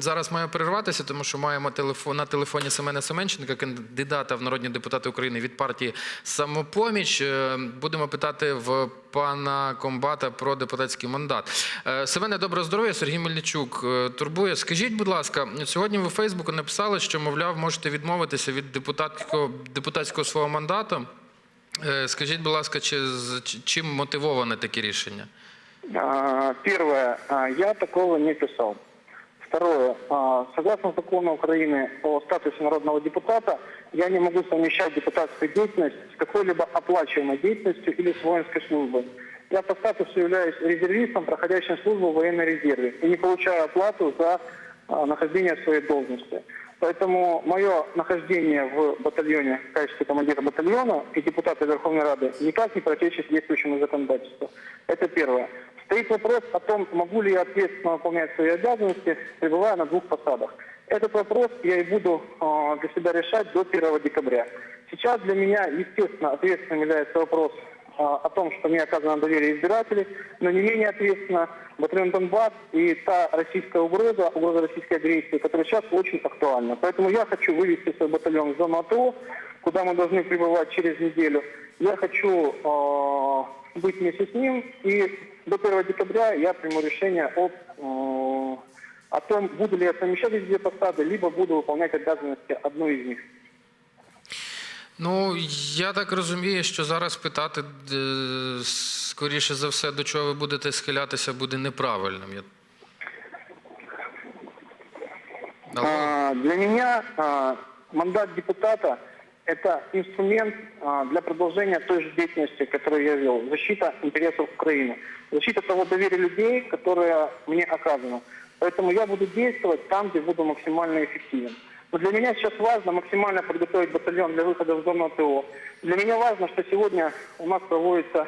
зараз маю перерватися, тому що маємо телефон на телефоні Семена Семенченка, кандидата в народні депутати України від партії Самопоміч. Е, Будемо питати в пана комбата про депутатський мандат. Е, Семене, доброго здоров'я. Сергій Мельничук е, турбує. Скажіть, будь ласка, сьогодні ви у Фейсбуку написали, що мовляв можете відмовитися від депутатського депутатського свого мандату. Скажіть, будь ласка, чи чим мотивоване таке рішення? А, я такого не писал. Второе, а, согласно закону Украины о статусе народного депутата, я не могу совмещать депутатскую деятельность с какой-либо оплачиваемой деятельностью или с воинской службой. Я по статусу являюсь резервистом, проходящим службу в военной резерве и не получаю оплату за а, нахождение в своей должности. Поэтому мое нахождение в батальоне в качестве командира батальона и депутата Верховной Рады никак не противоречит действующему законодательству. Это первое. Стоит вопрос о том, могу ли я ответственно выполнять свои обязанности, пребывая на двух посадах. Этот вопрос я и буду э, для себя решать до 1 декабря. Сейчас для меня, естественно, ответственным является вопрос э, о том, что мне оказано доверие избирателей, но не менее ответственно батальон Донбасс и та российская угроза, угроза российской агрессии, которая сейчас очень актуальна. Поэтому я хочу вывести свой батальон в зону АТО, куда мы должны прибывать через неделю. Я хочу э, быть вместе с ним, и до 1 декабря я приму решение об, э, о том, буду ли я совмещать эти две посады, либо буду выполнять обязанности одной из них. Ну, я так розумію, що зараз питати е, скоріше за все, до чого ви будете схилятися, буде неправильним. Я... Алло? А, Для меня а, мандат депутата – это инструмент а, для продолжения той же деятельности, которую я вел. Защита интересов Украины. Защита того доверия людей, которое мне оказано. Поэтому я буду действовать там, где буду максимально эффективен. Но для меня сейчас важно максимально подготовить батальон для выхода в зону АТО. Для меня важно, что сегодня у нас проводится а,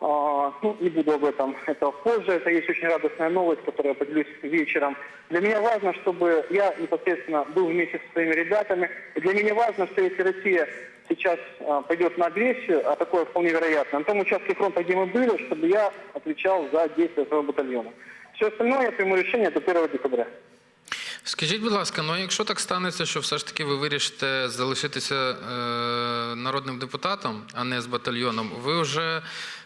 ну, не буду об этом этого позже. Это есть очень радостная новость, которую я поделюсь вечером. Для меня важно, чтобы я непосредственно был вместе со своими ребятами. И для меня важно, что если Россия сейчас а, пойдет на агрессию, а такое вполне вероятно, на том участке фронта, где мы были, чтобы я отвечал за действия своего батальона. Все остальное я приму решение до 1 декабря. Скажіть, будь ласка, ну якщо так станеться, що все ж таки ви вирішите залишитися е, народним депутатом, а не з батальйоном, ви вже е,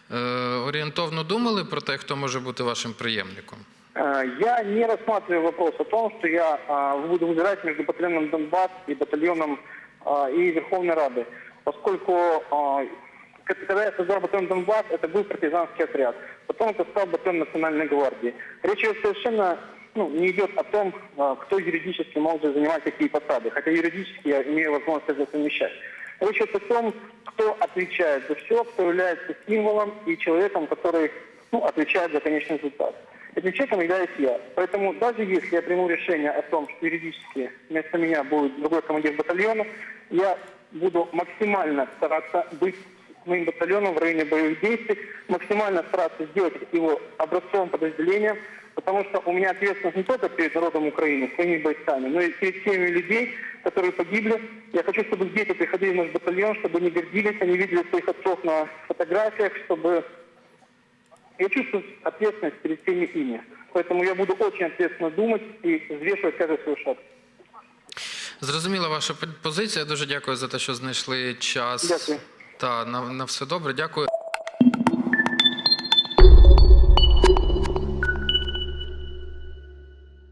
орієнтовно думали про те, хто може бути вашим преємником? Э, Я не рассматриваю вопрос о том, что я а, буду выбирать между батальоном Донбасс и батальоном а, и Верховной Рады, поскольку а, к- когда я создал батальон Донбасс, это был партизанский отряд, потом это стал батальон Национальной гвардии. Речь идет совершенно ну, не идет о том, а, кто юридически может занимать какие посады, хотя юридически я имею возможность это совмещать. Речь идет о том, кто отвечает за все, кто является символом и человеком, который ну, отвечает за конечный результат. Этим человеком являюсь я. Поэтому даже если я приму решение о том, что юридически вместо меня будет другой командир батальона, я буду максимально стараться быть моим батальоном в районе боевых действий, максимально стараться сделать его образцовым подразделением, потому что у меня ответственность не только перед народом Украины, своими бойцами, но и перед теми людей, которые погибли. Я хочу, чтобы дети приходили в наш батальон, чтобы они гордились, они видели своих отцов на фотографиях, чтобы я чувствую ответственность перед всеми ими. Поэтому я буду очень ответственно думать и взвешивать каждый свой шаг. Зрозуміла ваша позиція. Дуже дякую за те, що знайшли час. Дякую. Та на, на все добре. Дякую.